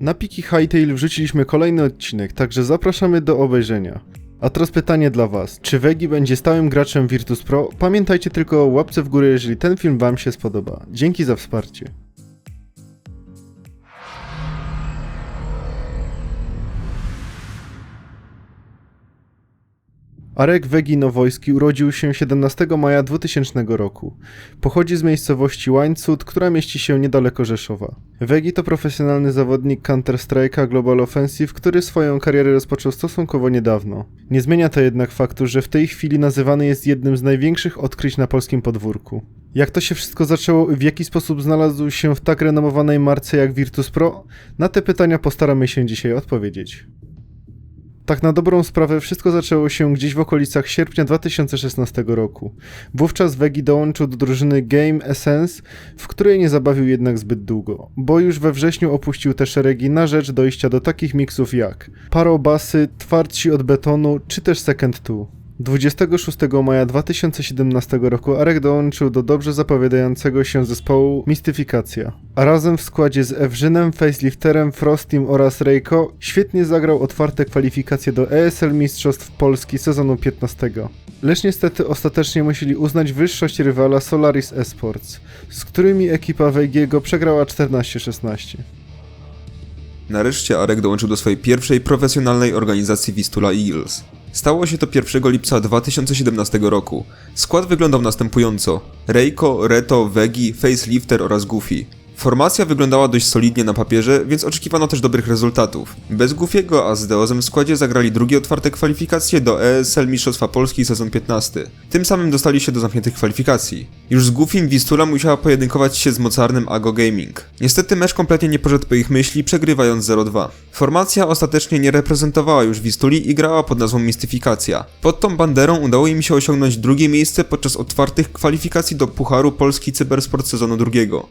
Na Piki Hightail wrzuciliśmy kolejny odcinek, także zapraszamy do obejrzenia. A teraz pytanie dla Was. Czy Wegi będzie stałym graczem Virtus Pro? Pamiętajcie tylko o łapce w górę, jeżeli ten film Wam się spodoba. Dzięki za wsparcie. Arek Wegi Nowojski urodził się 17 maja 2000 roku. Pochodzi z miejscowości Łańcut, która mieści się niedaleko Rzeszowa. Wegi to profesjonalny zawodnik Counter-Strike'a Global Offensive, który swoją karierę rozpoczął stosunkowo niedawno. Nie zmienia to jednak faktu, że w tej chwili nazywany jest jednym z największych odkryć na polskim podwórku. Jak to się wszystko zaczęło i w jaki sposób znalazł się w tak renomowanej marce jak Virtus Pro? Na te pytania postaramy się dzisiaj odpowiedzieć. Tak na dobrą sprawę wszystko zaczęło się gdzieś w okolicach sierpnia 2016 roku. Wówczas Wegi dołączył do drużyny Game Essence, w której nie zabawił jednak zbyt długo, bo już we wrześniu opuścił te szeregi na rzecz dojścia do takich miksów jak Parobasy, Twardsi od betonu czy też Second Two. 26 maja 2017 roku Arek dołączył do dobrze zapowiadającego się zespołu Mistyfikacja. A razem w składzie z Ewrzynem, Facelifterem, Frostim oraz Reiko świetnie zagrał otwarte kwalifikacje do ESL Mistrzostw Polski sezonu 15. Lecz niestety ostatecznie musieli uznać wyższość rywala Solaris Esports, z którymi ekipa Wejgiego przegrała 14-16. Nareszcie Arek dołączył do swojej pierwszej profesjonalnej organizacji Vistula Eagles. Stało się to 1 lipca 2017 roku. Skład wyglądał następująco: Reiko, Reto, Vegi, Facelifter oraz Goofy. Formacja wyglądała dość solidnie na papierze, więc oczekiwano też dobrych rezultatów. Bez Goofiego, a z Deozem w składzie zagrali drugie otwarte kwalifikacje do ESL Mistrzostwa Polski sezon 15. Tym samym dostali się do zamkniętych kwalifikacji. Już z Goofim Vistula musiała pojedynkować się z mocarnym Ago Gaming. Niestety mecz kompletnie nie poszedł po ich myśli, przegrywając 0-2. Formacja ostatecznie nie reprezentowała już Wistuli i grała pod nazwą Mistyfikacja. Pod tą banderą udało im się osiągnąć drugie miejsce podczas otwartych kwalifikacji do Pucharu Polski Cybersport sezonu drugiego.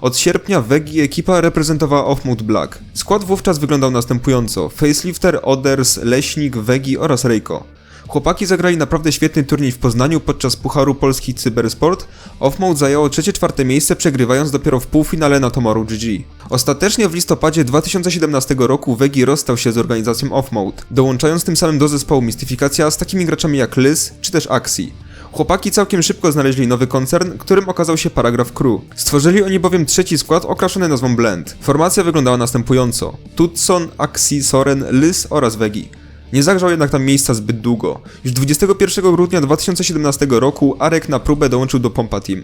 Od sierpnia Wegi ekipa reprezentowała Offmode Black. Skład wówczas wyglądał następująco: Facelifter, Oders, Leśnik, Wegi oraz Reiko. Chłopaki zagrali naprawdę świetny turniej w Poznaniu podczas Pucharu Polski Cybersport. Offmode zajęło trzecie-czwarte miejsce, przegrywając dopiero w półfinale na Tomaru GG. Ostatecznie w listopadzie 2017 roku Wegi rozstał się z organizacją Offmode, dołączając tym samym do zespołu Mistyfikacja z takimi graczami jak Liz czy też Axi. Chłopaki całkiem szybko znaleźli nowy koncern, którym okazał się Paragraph Crew. Stworzyli oni bowiem trzeci skład okraszony nazwą Blend. Formacja wyglądała następująco: Tutson, Axi, Soren, Liz oraz Wegi. Nie zagrzał jednak tam miejsca zbyt długo. Już 21 grudnia 2017 roku Arek na próbę dołączył do Pompa Team.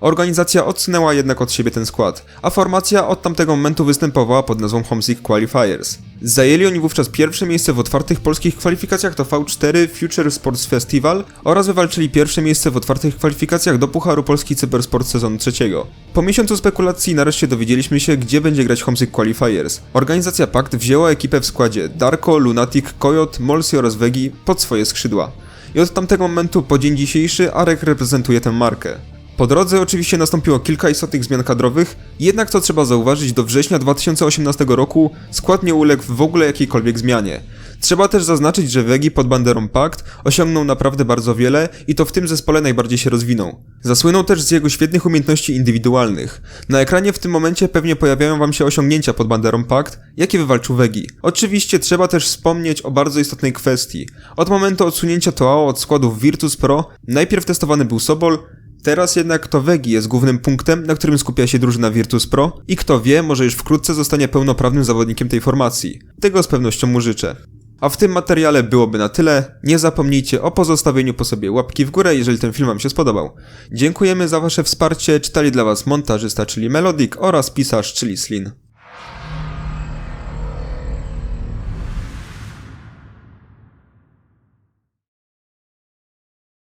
Organizacja odsunęła jednak od siebie ten skład, a formacja od tamtego momentu występowała pod nazwą Homesick Qualifiers. Zajęli oni wówczas pierwsze miejsce w otwartych polskich kwalifikacjach do V4 Future Sports Festival oraz wywalczyli pierwsze miejsce w otwartych kwalifikacjach do Pucharu Polski Cybersport sezonu trzeciego. Po miesiącu spekulacji nareszcie dowiedzieliśmy się, gdzie będzie grać Homesick Qualifiers. Organizacja Pact wzięła ekipę w składzie Darko, Lunatic, Coyote, Molsi oraz Vegi pod swoje skrzydła. I od tamtego momentu po dzień dzisiejszy Arek reprezentuje tę markę. Po drodze oczywiście nastąpiło kilka istotnych zmian kadrowych, jednak co trzeba zauważyć, do września 2018 roku skład nie uległ w ogóle jakiejkolwiek zmianie. Trzeba też zaznaczyć, że Wegi pod banderą Pact osiągnął naprawdę bardzo wiele i to w tym zespole najbardziej się rozwinął. Zasłynął też z jego świetnych umiejętności indywidualnych. Na ekranie w tym momencie pewnie pojawiają wam się osiągnięcia pod banderą Pact, jakie wywalczył Wegi. Oczywiście trzeba też wspomnieć o bardzo istotnej kwestii. Od momentu odsunięcia Toao od składów Virtus Pro, najpierw testowany był Sobol, Teraz jednak to Wegi jest głównym punktem, na którym skupia się drużyna Virtus Pro i kto wie, może już wkrótce zostanie pełnoprawnym zawodnikiem tej formacji. Tego z pewnością mu życzę. A w tym materiale byłoby na tyle. Nie zapomnijcie o pozostawieniu po sobie łapki w górę, jeżeli ten film Wam się spodobał. Dziękujemy za Wasze wsparcie. Czytali dla Was montażysta, czyli Melodic oraz pisarz, czyli Slin.